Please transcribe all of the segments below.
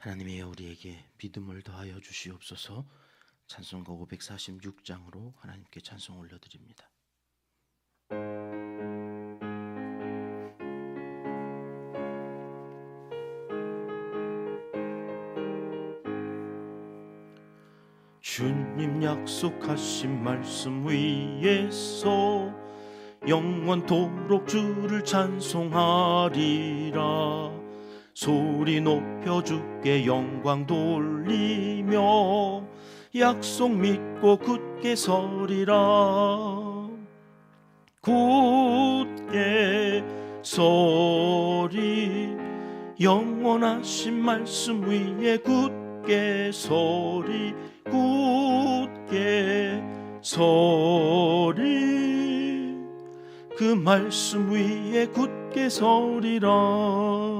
하나님의 우리에게 믿음을 더하여 주시옵소서. 찬송가 546장으로 하나님께 찬송 올려드립니다. 주님 약속하신 말씀 위에서 영원토록 주를 찬송하리라 소리 높여 주께 영광 돌리며 약속 믿고 굳게 서리라. 굳게 서리. 영원하신 말씀 위에 굳게 서리. 굳게 서리. 그 말씀 위에 굳게 서리라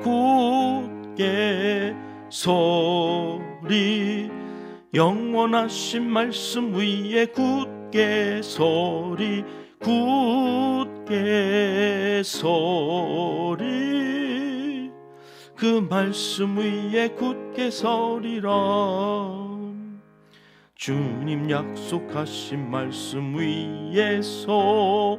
굳게 서리 영원하신 말씀 위에 굳게 서리 굳게 서리. 그 말씀 위에 굳게 서리라. 주님 약속하신 말씀 위에서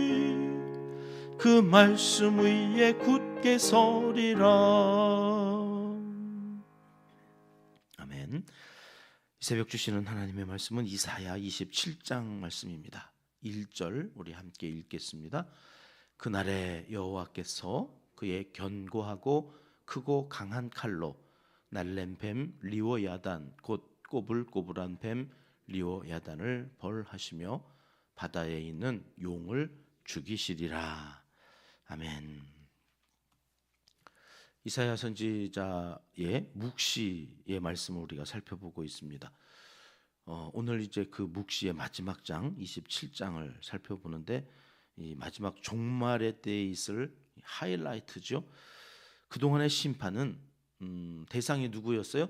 그 말씀 위에 굳게 서리라. 아멘. 이 새벽 주시는 하나님의 말씀은 이사야 27장 말씀입니다. 1절 우리 함께 읽겠습니다. 그날에 여호와께서 그의 견고하고 크고 강한 칼로 날랜 뱀 리워야단 곧 꼬불꼬불한 뱀 리워야단을 벌하시며 바다에 있는 용을 죽이시리라 아멘. 이사야 선지자의 묵시의 말씀을 우리가 살펴보고 있습니다. 어, 오늘 이제 그 묵시의 마지막 장 27장을 살펴보는데 이 마지막 종말의 때에 있을 하이라이트죠. 그동안의 심판은 음, 대상이 누구였어요?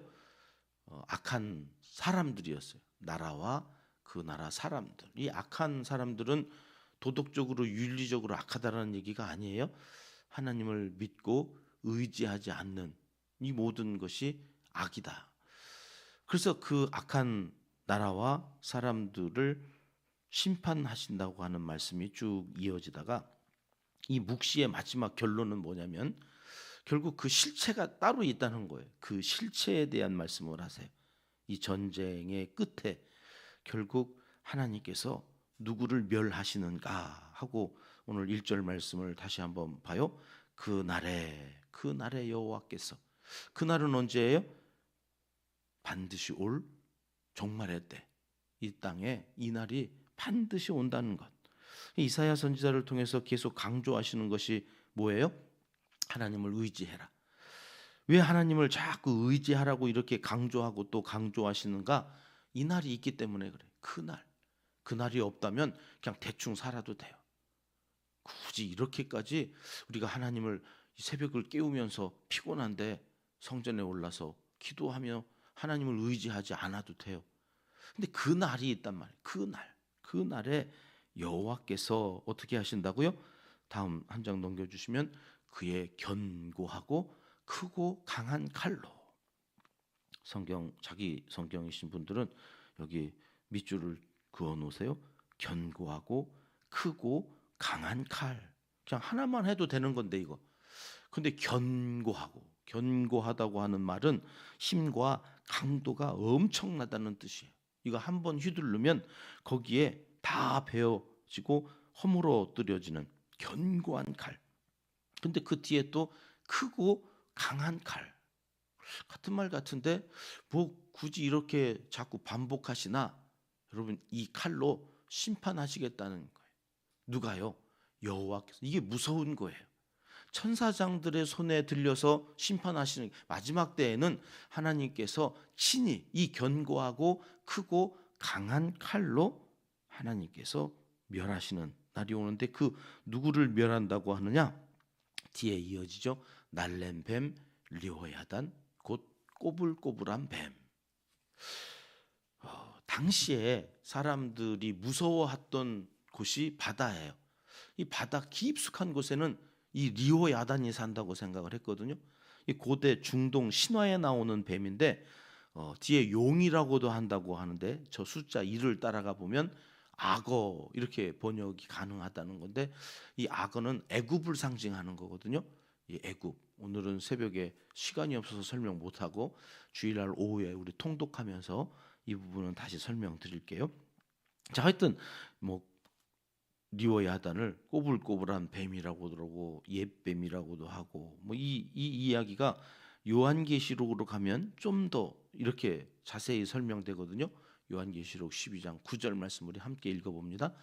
어, 악한 사람들이었어요. 나라와 그 나라 사람들. 이 악한 사람들은 도덕적으로 윤리적으로 악하다라는 얘기가 아니에요. 하나님을 믿고 의지하지 않는 이 모든 것이 악이다. 그래서 그 악한 나라와 사람들을 심판하신다고 하는 말씀이 쭉 이어지다가 이 묵시의 마지막 결론은 뭐냐면 결국 그 실체가 따로 있다는 거예요. 그 실체에 대한 말씀을 하세요. 이 전쟁의 끝에 결국 하나님께서 누구를 멸하시는가 하고 오늘 1절 말씀을 다시 한번 봐요. 그 날에 그 날에 여호와께서 그 날은 언제예요? 반드시 올 종말의 때. 이 땅에 이 날이 반드시 온다는 것. 이사야 선지자를 통해서 계속 강조하시는 것이 뭐예요? 하나님을 의지해라. 왜 하나님을 자꾸 의지하라고 이렇게 강조하고 또 강조하시는가? 이 날이 있기 때문에 그래. 그 날. 그날이 없다면 그냥 대충 살아도 돼요. 굳이 이렇게까지 우리가 하나님을 이 새벽을 깨우면서 피곤한데 성전에 올라서 기도하며 하나님을 의지하지 않아도 돼요. 근데 그 날이 있단 말이에요. 그 날. 그 날에 여호와께서 어떻게 하신다고요? 다음 한 장 넘겨 주시면 그의 견고하고 크고 강한 칼로 성경 자기 성경이신 분들은 여기 밑줄을 그어 놓으세요. 견고하고 크고 강한 칼. 그냥 하나만 해도 되는 건데 이거. 근데 견고하고 견고하다고 하는 말은 힘과 강도가 엄청나다는 뜻이에요. 이거 한 번 휘두르면 거기에 다 베어지고 허물어뜨려지는 견고한 칼. 근데 그 뒤에 또 크고 강한 칼. 같은 말 같은데 뭐 굳이 이렇게 자꾸 반복하시나? 여러분 이 칼로 심판하시겠다는 거예요. 누가요? 여호와께서 이게 무서운 거예요. 천사장들의 손에 들려서 심판하시는 마지막 때에는 하나님께서 친히 이 견고하고 크고 강한 칼로 하나님께서 멸하시는 날이 오는데 그 누구를 멸한다고 하느냐? 뒤에 이어지죠. 날렘 뱀, 리호야단, 곧 꼬불꼬불한 뱀. 어, 당시에 사람들이 무서워했던 곳이 바다예요. 이 바다 깊숙한 곳에는 이 리오 야단이 산다고 생각을 했거든요. 이 고대 중동 신화에 나오는 뱀인데 어, 뒤에 용이라고도 한다고 하는데 저 숫자 1을 따라가 보면 악어 이렇게 번역이 가능하다는 건데 이 악어는 애굽을 상징하는 거거든요. 이 애굽 오늘은 새벽에 시간이 없어서 설명 못 하고 주일날 오후에 우리 통독하면서 이 부분은 다시 설명드릴게요. 자, 하여튼 뭐 리오 야단을 꼬불꼬불한 뱀이라고 그러고 옛뱀이라고도 하고 뭐 이 이 이야기가 요한계시록으로 가면 좀 더 이렇게 자세히 설명되거든요. 요한계시록 12장 9절 말씀 우리 함께 읽어봅니다.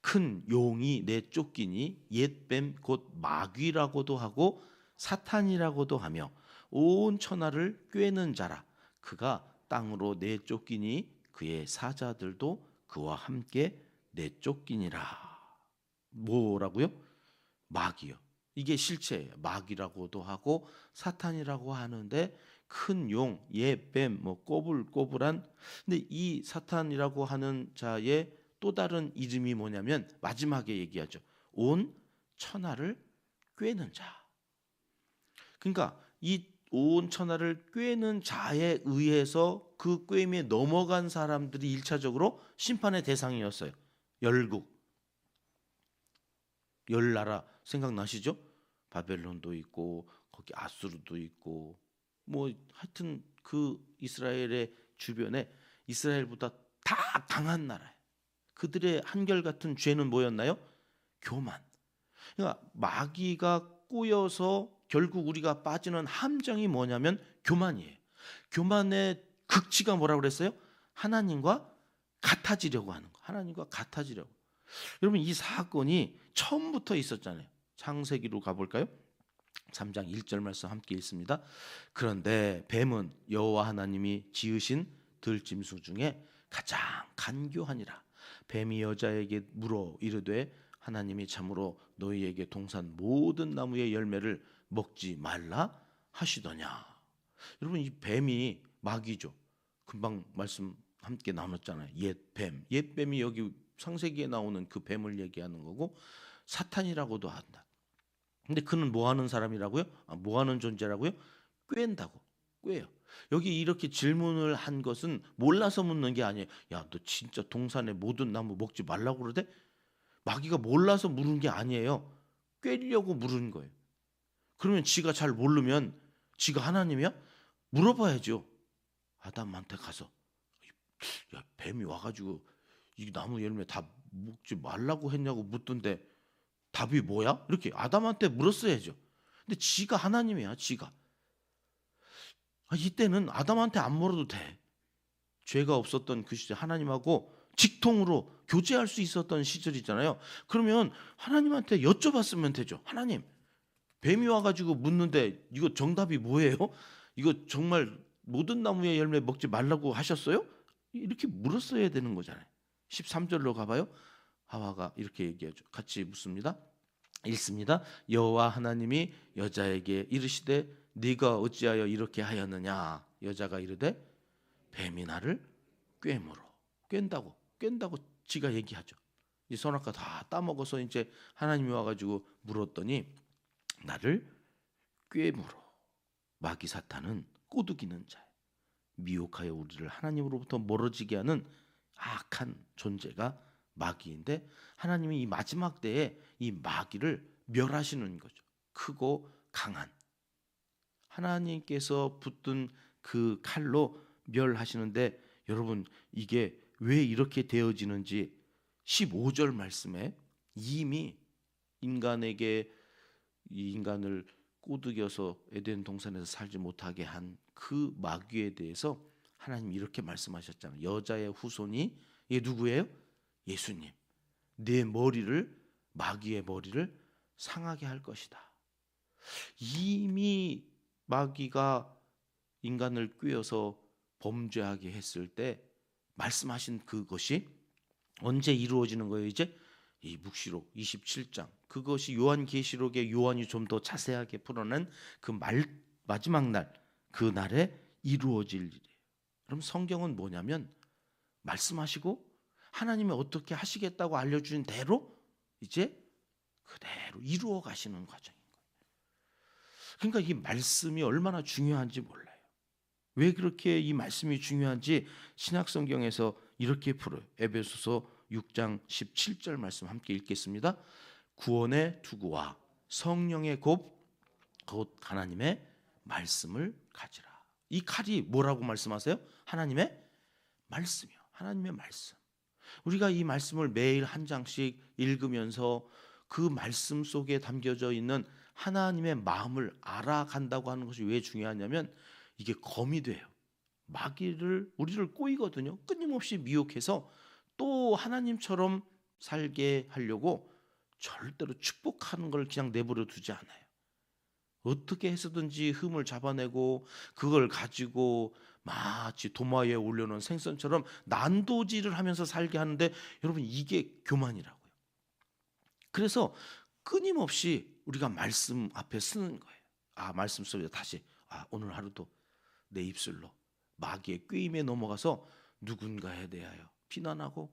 큰 용이 내 쫓기니 옛뱀 곧 마귀라고도 하고 사탄이라고도 하며 온 천하를 꿰는 자라 그가 땅으로 내쫓기니 그의 사자들도 그와 함께 내쫓기니라. 뭐라고요? 마귀요. 이게 실체예요. 마귀라고도 하고 사탄이라고 하는데 큰 용, 예뱀, 뭐 꼬불꼬불한 근데 이 사탄이라고 하는 자의 또 다른 이름이 뭐냐면 마지막에 얘기하죠. 온 천하를 꿰는 자. 그러니까 이 온 천하를 꿰는 자에 의해서 그 꿰임에 넘어간 사람들이 일차적으로 심판의 대상이었어요. 열국. 열 나라 생각나시죠? 바벨론도 있고 거기 아수르도 있고 뭐 하여튼 그 이스라엘의 주변에 이스라엘보다 다 강한 나라예요. 그들의 한결같은 죄는 뭐였나요? 교만. 그러니까 마귀가 꼬여서 결국 우리가 빠지는 함정이 뭐냐면 교만이에요. 교만의 극치가 뭐라고 그랬어요? 하나님과 같아지려고 하는 거. 하나님과 같아지려고. 여러분 이 사건이 처음부터 있었잖아요. 창세기로 가볼까요? 3장 1절 말씀 함께 읽습니다. 그런데 뱀은 여호와 하나님이 지으신 들짐승 중에 가장 간교하니라. 뱀이 여자에게 물어 이르되 하나님이 참으로 너희에게 동산 모든 나무의 열매를 먹지 말라 하시더냐. 여러분 이 뱀이 마귀죠. 금방 말씀 함께 나눴잖아요. 옛 뱀. 옛 뱀이 여기 창세기에 나오는 그 뱀을 얘기하는 거고 사탄이라고도 한다. 근데 그는 뭐 하는 사람이라고요? 아, 뭐 하는 존재라고요? 꿰다고 꿰요. 여기 이렇게 질문을 한 것은 몰라서 묻는 게 아니에요. 야, 너 진짜 동산의 모든 나무 먹지 말라고 그러대? 마귀가 몰라서 물은 게 아니에요. 꿰려고 물은 거예요. 그러면 지가 잘 모르면 지가 하나님이야? 물어봐야죠. 아담한테 가서 야, 뱀이 와가지고 이 나무 열매 다 먹지 말라고 했냐고 묻던데 답이 뭐야? 이렇게 아담한테 물었어야죠. 근데 지가 하나님이야, 지가. 아, 이때는 아담한테 안 물어도 돼. 죄가 없었던 그 시절 하나님하고 직통으로 교제할 수 있었던 시절이잖아요. 그러면 하나님한테 여쭤봤으면 되죠. 하나님, 뱀이 와가지고 묻는데 이거 정답이 뭐예요? 이거 정말 모든 나무의 열매 먹지 말라고 하셨어요? 이렇게 물었어야 되는 거잖아요. 13절로 가봐요. 하와가 이렇게 얘기하죠. 같이 묻습니다. 읽습니다. 여호와 하나님이 여자에게 이르시되 네가 어찌하여 이렇게 하였느냐 여자가 이르되 뱀이 나를 꿰물어 꿰다고 꿰다고 지가 얘기하죠. 이 선악과 다 따먹어서 이제 하나님이 와가지고 물었더니 나를 꿰물어. 마귀 사탄은 꼬드기는 자 미혹하여 우리를 하나님으로부터 멀어지게 하는 악한 존재가 마귀인데 하나님이 이 마지막 때에 이 마귀를 멸하시는 거죠. 크고 강한. 하나님께서 붙든 그 칼로 멸하시는데 여러분 이게 왜 이렇게 되어지는지 15절 말씀에 이미 인간에게 이 인간을 꼬드겨서 에덴 동산에서 살지 못하게 한 그 마귀에 대해서 하나님 이렇게 말씀하셨잖아요. 여자의 후손이 이게 누구예요? 예수님. 내 머리를 마귀의 머리를 상하게 할 것이다. 이미 마귀가 인간을 꿰어서 범죄하게 했을 때 말씀하신 그것이 언제 이루어지는 거예요? 이제 이 묵시록 27장 그것이 요한계시록에 요한이 좀 더 자세하게 풀어낸 그 말, 마지막 날 그 날에 이루어질 일이에요. 그럼 성경은 뭐냐면 말씀하시고 하나님이 어떻게 하시겠다고 알려주신 대로 이제 그대로 이루어 가시는 과정인 거예요. 그러니까 이 말씀이 얼마나 중요한지 몰라요. 왜 그렇게 이 말씀이 중요한지 신약 성경에서 이렇게 풀어요. 에베소서 6장 17절 말씀 함께 읽겠습니다. 구원의 투구와 성령의 곱, 곧 하나님의 말씀을 가지라. 이 칼이 뭐라고 말씀하세요? 하나님의 말씀이요. 하나님의 말씀. 우리가 이 말씀을 매일 한 장씩 읽으면서 그 말씀 속에 담겨져 있는 하나님의 마음을 알아간다고 하는 것이 왜 중요하냐면 이게 검이 돼요. 마귀를 우리를 꼬이거든요. 끊임없이 미혹해서 또 하나님처럼 살게 하려고 절대로 축복하는 걸 그냥 내버려 두지 않아요. 어떻게 해서든지 흠을 잡아내고 그걸 가지고 마치 도마 위에 올려놓은 생선처럼 난도질을 하면서 살게 하는데 여러분 이게 교만이라고요. 그래서 끊임없이 우리가 말씀 앞에 쓰는 거예요. 아 말씀 속에 다시 아 오늘 하루도 내 입술로 마귀의 꾀임에 넘어가서 누군가에 대하여 비난하고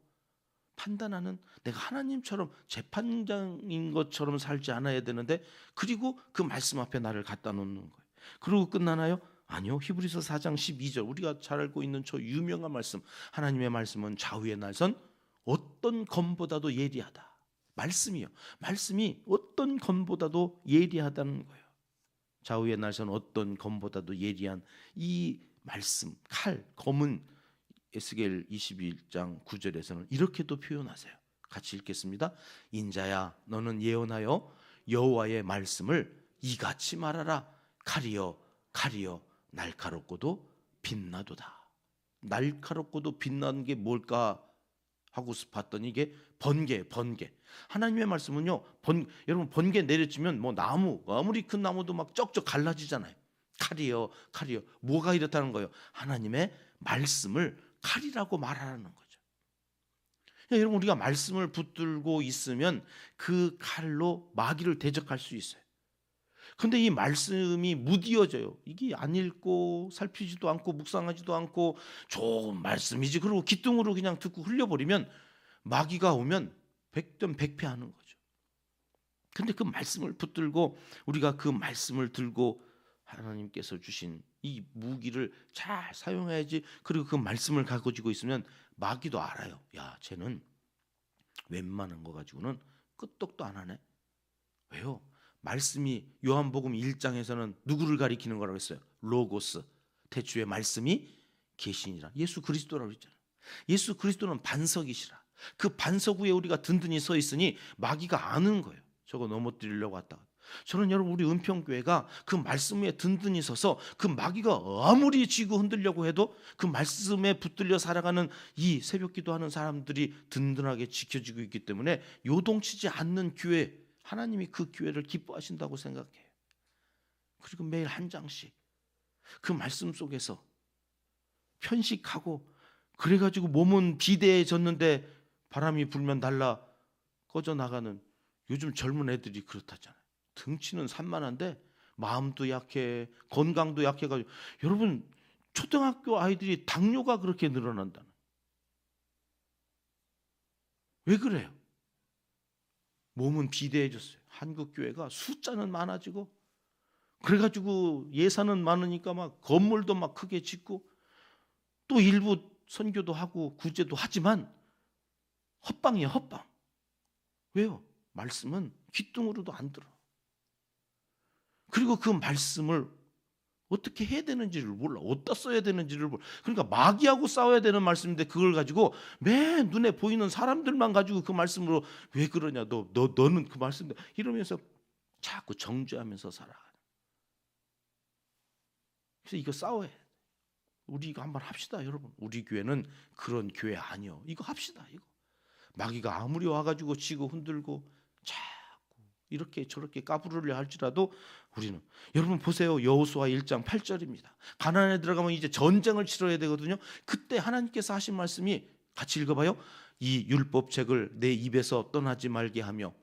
판단하는 내가 하나님처럼 재판장인 것처럼 살지 않아야 되는데 그리고 그 말씀 앞에 나를 갖다 놓는 거예요. 그리고 끝나나요? 아니요. 히브리서 4장 12절 우리가 잘 알고 있는 저 유명한 말씀 하나님의 말씀은 좌우의 날선 어떤 검보다도 예리하다. 말씀이요. 말씀이 어떤 검보다도 예리하다는 거예요. 좌우의 날선 어떤 검보다도 예리한 이 말씀, 칼, 검은 에스겔 21장 9절에서는 이렇게도 표현하세요. 같이 읽겠습니다. 인자야 너는 예언하여 여호와의 말씀을 이같이 말하라. 칼이여 칼이여 날카롭고도 빛나도다. 날카롭고도 빛나는 게 뭘까 하고 봤더니 이게 번개, 번개. 하나님의 말씀은요, 번, 여러분 번개 내려지면 뭐 나무 아무리 큰 나무도 막 쩍쩍 갈라지잖아요. 칼이요, 칼이요. 뭐가 이렇다는 거예요? 하나님의 말씀을 칼이라고 말하는 거죠. 여러분 우리가 말씀을 붙들고 있으면 그 칼로 마귀를 대적할 수 있어요. 근데 이 말씀이 무디어져요. 이게 안 읽고 살피지도 않고 묵상하지도 않고 좋은 말씀이지. 그리고 기둥으로 그냥 듣고 흘려버리면 마귀가 오면 백점 백패하는 거죠. 근데 그 말씀을 붙들고 우리가 그 말씀을 들고 하나님께서 주신 이 무기를 잘 사용해야지. 그리고 그 말씀을 가지고 있으면 마귀도 알아요. 야, 쟤는 웬만한 거 가지고는 끄떡도 안 하네. 왜요? 말씀이 요한복음 1장에서는 누구를 가리키는 거라고 했어요? 로고스. 대추의 말씀이 계시니라. 예수 그리스도라고 했잖아요. 예수 그리스도는 반석이시라. 그 반석 위에 우리가 든든히 서 있으니 마귀가 아는 거예요. 저거 넘어뜨리려고 왔다가. 저는 여러분 우리 은평교회가 그 말씀 에 든든히 서서 그 마귀가 아무리 쥐고 흔들려고 해도 그 말씀에 붙들려 살아가는 이 새벽 기도 하는 사람들이 든든하게 지켜지고 있기 때문에 요동치지 않는 교회 하나님이 그 교회를 기뻐하신다고 생각해요. 그리고 매일 한 장씩 그 말씀 속에서 편식하고 그래가지고 몸은 비대해졌는데 바람이 불면 달라 꺼져 나가는 요즘 젊은 애들이 그렇다잖아요. 등치는 산만한데 마음도 약해, 건강도 약해가지고 여러분 초등학교 아이들이 당뇨가 그렇게 늘어난다는. 왜 그래요? 몸은 비대해졌어요. 한국 교회가 숫자는 많아지고 그래가지고 예산은 많으니까 막 건물도 막 크게 짓고 또 일부 선교도 하고 구제도 하지만 헛방이에요 헛방. 왜요? 말씀은 귓등으로도 안 들어. 그리고 그 말씀을 어떻게 해야 되는지를 몰라. 어디다 써야 되는지를 몰라. 그러니까 마귀하고 싸워야 되는 말씀인데 그걸 가지고 맨 눈에 보이는 사람들만 가지고 그 말씀으로 왜 그러냐. 너, 너, 너는 그 말씀 이러면서 자꾸 정죄하면서 살아가. 그래서 이거 싸워야 돼. 우리 이거 한번 합시다, 여러분. 우리 교회는 그런 교회 아니요. 이거 합시다, 이거. 마귀가 아무리 와가지고 치고 흔들고 자꾸 이렇게 저렇게 까부르려 할지라도 우리는 여러분 보세요 여호수아 1장 8절입니다. 가나안에 들어가면 이제 전쟁을 치러야 되거든요. 그때 하나님께서 하신 말씀이 같이 읽어 봐요. 이 율법책을 내 입에서 떠나지 말게 하며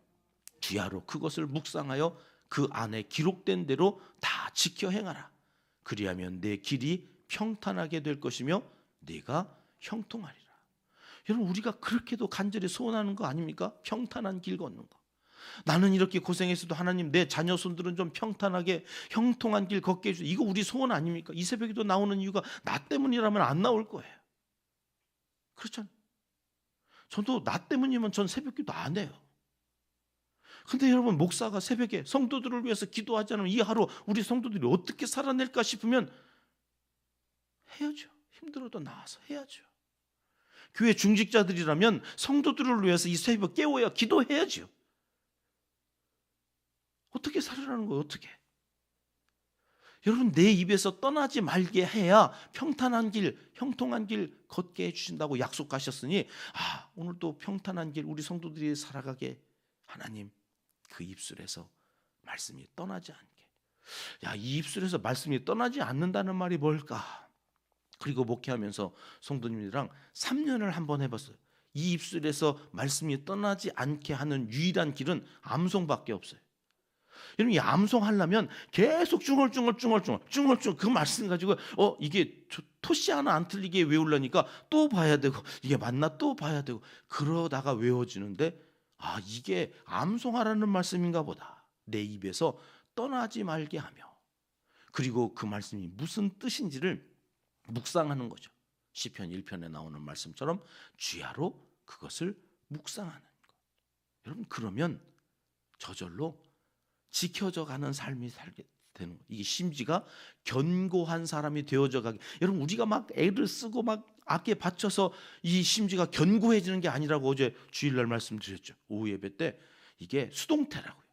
주야로 그것을 묵상하여 그 안에 기록된 대로 다 지켜 행하라. 그리하면 내 길이 평탄하게 될 것이며 내가 형통하리라. 여러분 우리가 그렇게도 간절히 소원하는 거 아닙니까? 평탄한 길 걷는 거. 나는 이렇게 고생했어도 하나님 내 자녀 손들은 좀 평탄하게 형통한 길 걷게 해주. 이거 우리 소원 아닙니까? 이 새벽에도 나오는 이유가 나 때문이라면 안 나올 거예요. 그렇잖아요. 저도 나 때문이면 전 새벽기도 안 해요. 근데 여러분 목사가 새벽에 성도들을 위해서 기도하지 않으면 이 하루 우리 성도들이 어떻게 살아낼까 싶으면 해야죠. 힘들어도 나와서 해야죠. 교회 중직자들이라면 성도들을 위해서 이 새벽 깨워야 기도해야죠. 어떻게 살으라는 거예요? 어떻게? 여러분 내 입에서 떠나지 말게 해야 평탄한 길, 형통한 길 걷게 해 주신다고 약속하셨으니 아 오늘도 평탄한 길 우리 성도들이 살아가게 하나님 그 입술에서 말씀이 떠나지 않게 야 이 입술에서 말씀이 떠나지 않는다는 말이 뭘까? 그리고 목회하면서 성도님들이랑 3년을 한번 해 봤어요. 이 입술에서 말씀이 떠나지 않게 하는 유일한 길은 암송밖에 없어요. 여러분 이 암송하려면 계속 중얼중얼중얼중얼 중얼중얼 그 말씀 가지고 어 이게 토시 하나 안 틀리게 외우려니까 또 봐야 되고 이게 맞나 또 봐야 되고 그러다가 외워지는데 아 이게 암송하라는 말씀인가 보다 내 입에서 떠나지 말게 하며 그리고 그 말씀이 무슨 뜻인지를 묵상하는 거죠. 시편 1편에 나오는 말씀처럼 주야로 그것을 묵상하는 것. 여러분 그러면 저절로 지켜져 가는 삶이 살게 되는 거. 이게 심지가 견고한 사람이 되어져 가게. 여러분 우리가 막 애를 쓰고 막 악에 받쳐서 이 심지가 견고해지는 게 아니라고 어제 주일날 말씀드렸죠. 오후 예배 때 이게 수동태라고요.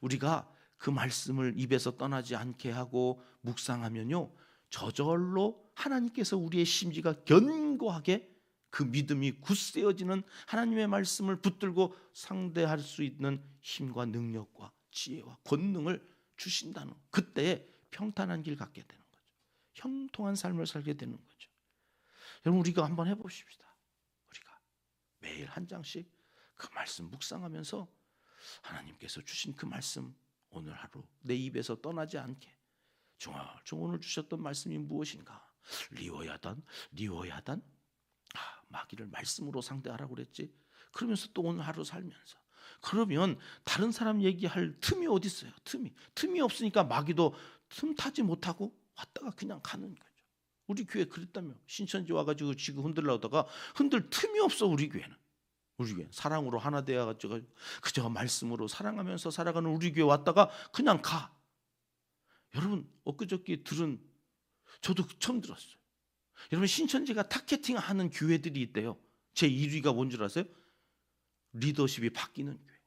우리가 그 말씀을 입에서 떠나지 않게 하고 묵상하면요. 저절로 하나님께서 우리의 심지가 견고하게 그 믿음이 굳세어지는 하나님의 말씀을 붙들고 상대할 수 있는 힘과 능력과 지혜와 권능을 주신다는 그때 평탄한 길 갖게 되는 거죠. 형통한 삶을 살게 되는 거죠. 여러분 우리가 한번 해보십시다. 우리가 매일 한 장씩 그 말씀 묵상하면서 하나님께서 주신 그 말씀 오늘 하루 내 입에서 떠나지 않게 중얼중 오늘 주셨던 말씀이 무엇인가? 리워야단, 리워야단. 아, 마귀를 말씀으로 상대하라고 그랬지. 그러면서 또 오늘 하루 살면서. 그러면 다른 사람 얘기할 틈이 어디 있어요? 틈이. 틈이 없으니까 마귀도 틈 타지 못하고 왔다가 그냥 가는 거죠. 우리 교회 그랬다며. 신천지 와가지고 지금 흔들려다가 흔들 틈이 없어 우리 교회는. 우리 교회 사랑으로 하나 되어가지고 그저 말씀으로 사랑하면서 살아가는 우리 교회 왔다가 그냥 가. 여러분 엊그저께 들은 저도 처음 들었어요. 여러분 신천지가 타겟팅 하는 교회들이 있대요. 제 1위가 뭔 줄 아세요? 리더십이 바뀌는 교회.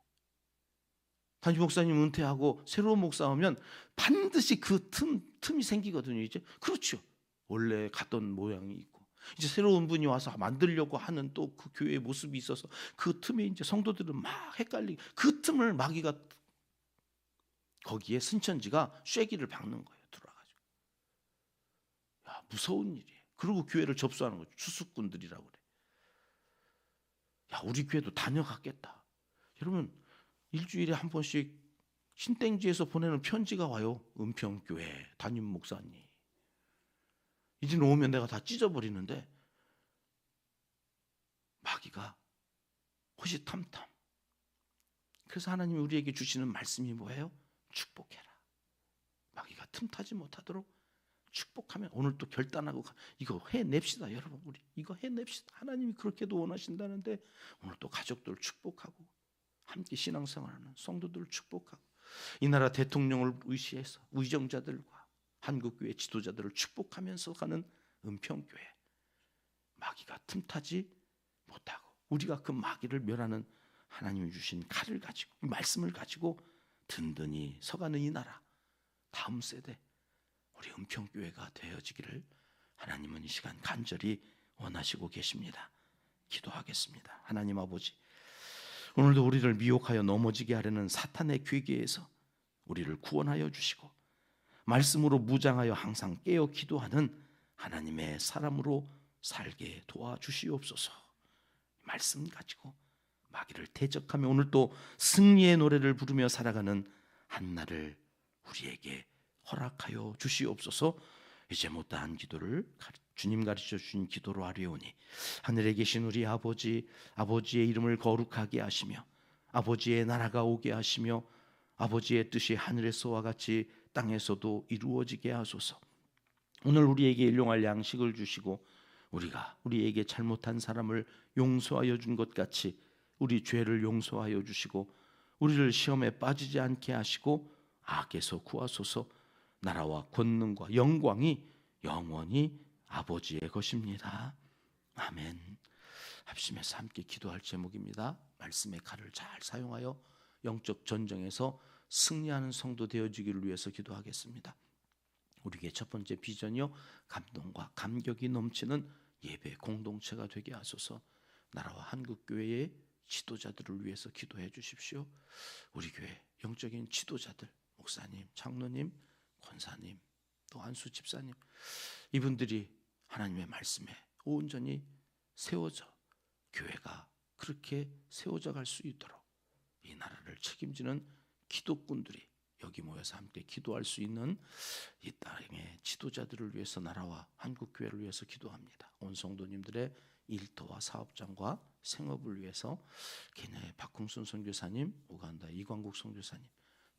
단지 목사님 은퇴하고 새로운 목사 오면 반드시 그 틈, 틈이 생기거든요. 이제 그렇죠. 원래 갔던 모양이 있고 이제 새로운 분이 와서 만들려고 하는 또 그 교회의 모습이 있어서 그 틈에 이제 성도들은 막 헷갈리고 그 틈을 마귀가 거기에 순천지가 쐐기를 박는 거예요. 들어와가지고. 야, 무서운 일이에요. 그리고 교회를 접수하는 거죠. 추수꾼들이라고 그래. 야, 우리 교회도 다녀갔겠다. 여러분, 일주일에 한 번씩 신땡지에서 보내는 편지가 와요. 은평교회 담임 목사님. 이제 오면 내가 다 찢어버리는데 마귀가 호시탐탐. 그래서 하나님이 우리에게 주시는 말씀이 뭐예요? 축복해라. 마귀가 틈타지 못하도록 축복하면 오늘 또 결단하고 가- 이거 해냅시다 여러분. 우리 이거 해냅시다. 하나님이 그렇게도 원하신다는데 오늘 또 가족들 축복하고 함께 신앙생활하는 성도들을 축복하고 이 나라 대통령을 의시해서 의정자들과 한국교회 지도자들을 축복하면서 가는 은평교회. 마귀가 틈타지 못하고 우리가 그 마귀를 멸하는 하나님이 주신 칼을 가지고 이 말씀을 가지고 든든히 서가는 이 나라. 다음 세대 우리 은평교회가 되어지기를 하나님은 이 시간 간절히 원하시고 계십니다. 기도하겠습니다. 하나님 아버지 오늘도 우리를 미혹하여 넘어지게 하려는 사탄의 괴계에서 우리를 구원하여 주시고 말씀으로 무장하여 항상 깨어 기도하는 하나님의 사람으로 살게 도와주시옵소서. 말씀 가지고 마귀를 대적하며 오늘 또 승리의 노래를 부르며 살아가는 한날을 우리에게 허락하여 주시옵소서. 이제 못다한 기도를 주님 가르쳐 주신 기도로 하려오니 하늘에 계신 우리 아버지 아버지의 이름을 거룩하게 하시며 아버지의 나라가 오게 하시며 아버지의 뜻이 하늘에서와 같이 땅에서도 이루어지게 하소서. 오늘 우리에게 일용할 양식을 주시고 우리가 우리에게 잘못한 사람을 용서하여 준 것 같이 우리 죄를 용서하여 주시고 우리를 시험에 빠지지 않게 하시고 악에서 구하소서. 나라와 권능과 영광이 영원히 아버지의 것입니다. 아멘. 합심해서 함께 기도할 제목입니다. 말씀의 칼을 잘 사용하여 영적 전쟁에서 승리하는 성도 되어지기를 위해서 기도하겠습니다. 우리에게 첫 번째 비전이요 감동과 감격이 넘치는 예배 공동체가 되게 하소서. 나라와 한국 교회의 지도자들을 위해서 기도해 주십시오. 우리 교회 영적인 지도자들, 목사님, 장로님, 권사님, 또 안수 집사님 이분들이 하나님의 말씀에 온전히 세워져 교회가 그렇게 세워져 갈 수 있도록 이 나라를 책임지는 기독군들이 여기 모여서 함께 기도할 수 있는 이 땅의 지도자들을 위해서 나라와 한국 교회를 위해서 기도합니다. 온 성도님들의 일터와 사업장과 생업을 위해서 케냐의 박홍순 선교사님, 우간다 이광국 선교사님,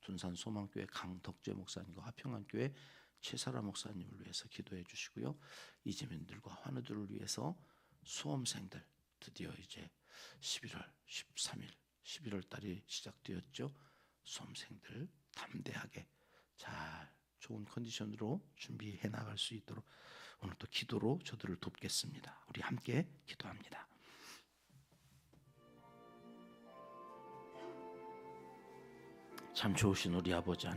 둔산 소망교회 강덕재 목사님과 화평한교회 최사라 목사님을 위해서 기도해 주시고요. 이재민들과 환우들을 위해서 수험생들 드디어 이제 11월 13일 11월 달이 시작되었죠. 수험생들 담대하게 잘 좋은 컨디션으로 준비해 나갈 수 있도록 오늘 또 기도로 저들을 돕겠습니다. 우리 함께 기도합니다. 참 좋으신 우리 아버지 하나님